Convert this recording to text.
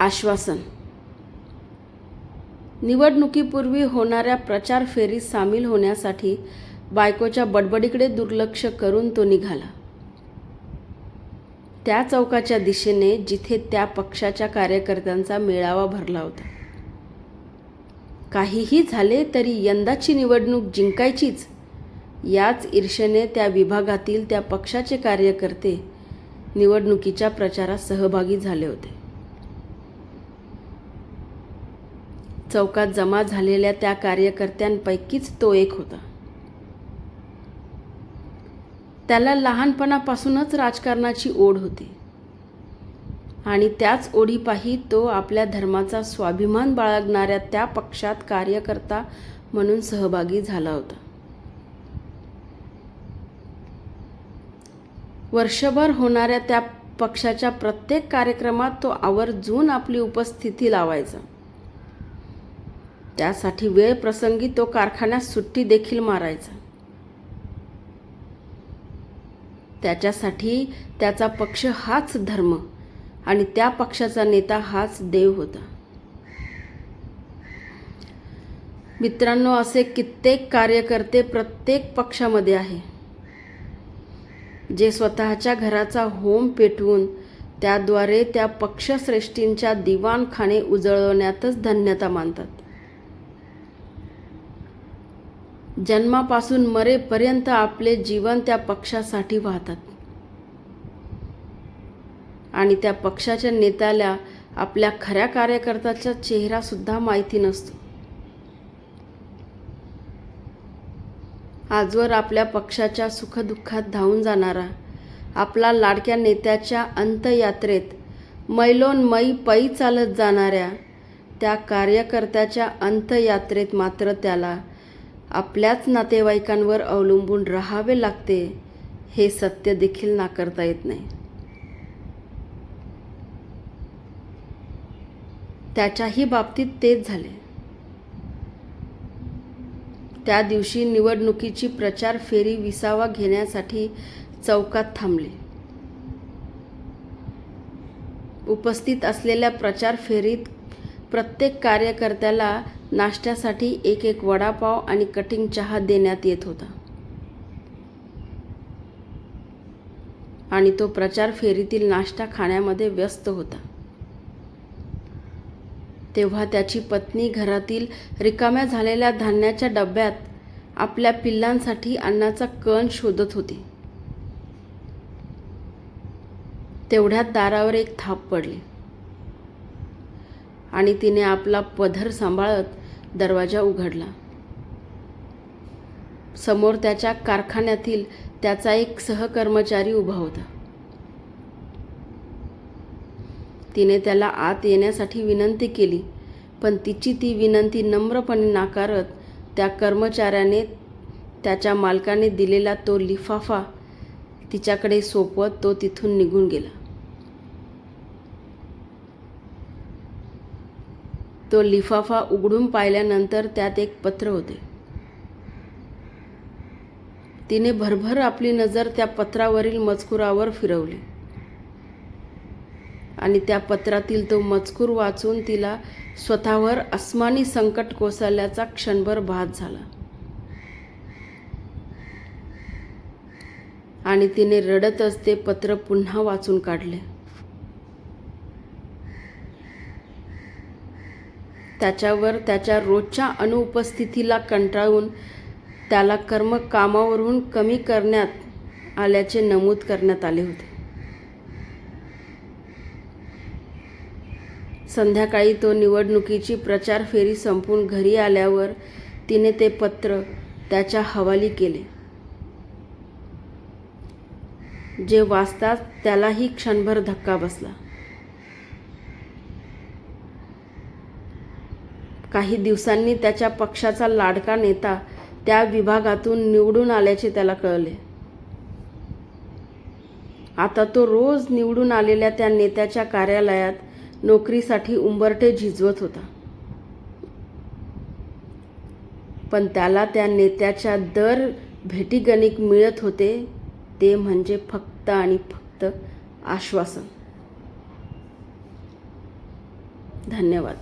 आश्वासन. निवडणुकीपूर्वी होणाऱ्या प्रचार फेरीत सामील होण्यासाठी बायकोच्या बडबडीकडे दुर्लक्ष करून तो निघाला. त्या चौकाच्या दिशेने जिथे त्या पक्षाच्या कार्यकर्त्यांचा मेळावा भरला होता. काहीही झाले तरी यंदाची निवडणूक जिंकायचीच याच ईर्षेने त्या विभागातील त्या पक्षाचे कार्यकर्ते निवडणुकीच्या प्रचारात सहभागी झाले होते. चौकात जमा झालेल्या त्या कार्यकर्त्यांपैकीच तो एक होता. त्याला लहानपणापासूनच राजकारणाची ओढ होती. आणि त्याच ओढीपाही तो आपल्या धर्माचा स्वाभिमान बाळगणाऱ्या त्या पक्षात कार्यकर्ता म्हणून सहभागी झाला होता. वर्षभर होणाऱ्या त्या पक्षाच्या प्रत्येक कार्यक्रमात तो आवर्जून आपली उपस्थिती लावायचा. त्यासाठी वेळ प्रसंगी तो कारखान्यात सुट्टी देखील मारायचा. त्याच्यासाठी त्याचा पक्ष हाच धर्म आणि त्या पक्षाचा नेता हाच देव होता. मित्रांनो असे कित्येक कार्यकर्ते प्रत्येक पक्षामध्ये आहे. जे स्वतःच्या घराचा होम पेटवून त्याद्वारे त्या पक्षश्रेष्ठींच्या दिवाणखाने उजळवण्यातच धन्यता मानतात. जन्मापासून मरेपर्यंत आपले जीवन त्या पक्षासाठी वाहतात. आणि त्या पक्षाच्या नेत्याला आपल्या खऱ्या कार्यकर्त्याचा चेहरा सुद्धा माहिती नसतो. आजवर आपल्या पक्षाच्या सुखदुःखात धावून जाणारा आपला लाडक्या नेत्याच्या अंतयात्रेत मैलोनमै पै चालत जाणाऱ्या त्या कार्यकर्त्याच्या अंतयात्रेत मात्र त्याला आपल्याच नातेवाईकांवर अवलंबून राहावे लागते हे सत्य देखील नाकारता येत नाही. त्याच्याही बाबतीत तेच झाले. त्या दिवशी निवडणुकीची प्रचार फेरी विसावा घेण्यासाठी चौकात थांबले. उपस्थित असलेल्या प्रचार फेरीत प्रत्येक कार्यकर्त्याला नाश्त्यासाठी एक एक वडापाव आणि कटिंग चहा देण्यात येत होता. आणि तो प्रचार फेरीतील नाश्ता खाण्यामध्ये व्यस्त होता. तेव्हा त्याची पत्नी घरातील रिकाम्या झालेल्या धान्याच्या डब्यात आपल्या पिल्लांसाठी अन्नाचा कण शोधत होती. तेवढ्यात दारावर एक थाप पडली. आणि तिने आपला पधर सांभाळत दरवाजा उघडला. समोर त्याच्या कारखान्यातील त्याचा एक सहकर्मचारी उभा होता. तिने त्याला आत येण्यासाठी विनंती केली पण तिची ती विनंती नम्रपणे नाकारत त्या कर्मचाऱ्याने त्याच्या मालकाने दिलेला तो लिफाफा तिच्याकडे सोपवत तो तिथून निघून गेला. तो लिफाफा उघडून पाहिल्यानंतर त्यात एक पत्र होते. तिने भरभर आपली नजर त्या पत्रावरील मजकुरावर फिरवली. आणि त्या पत्रातील तो मजकूर वाचून तिला स्वतःवर अस्मानी संकट कोसळल्याचा क्षणभर भात झाला. आणि तिने रडतच ते पत्र पुन्हा वाचून काढले. त्याच्यावर त्याच्या रोजच्या अनुपस्थितीला कंटाळून त्याला कर्म कामावरून कमी करण्यात आल्याचे नमूद करण्यात आले होते. संध्याकाळी तो निवडणुकीची प्रचार फेरी संपून घरी आल्यावर तिने ते पत्र त्याच्या हवाली केले. जे वाचताच त्यालाही क्षणभर धक्का बसला. काही दिवसांनी त्याच्या पक्षाचा लाडका नेता त्या विभागातून निवडून आल्याचे त्याला कळले. आता तो रोज निवडून आलेल्या त्या नेत्याच्या कार्यालयात नोकरीसाठी उंबरठे झिजवत होता. पण त्याला त्या नेत्याच्या दर भेटीगणिक मिळत होते ते म्हणजे फक्त आणि फक्त आश्वासन. धन्यवाद.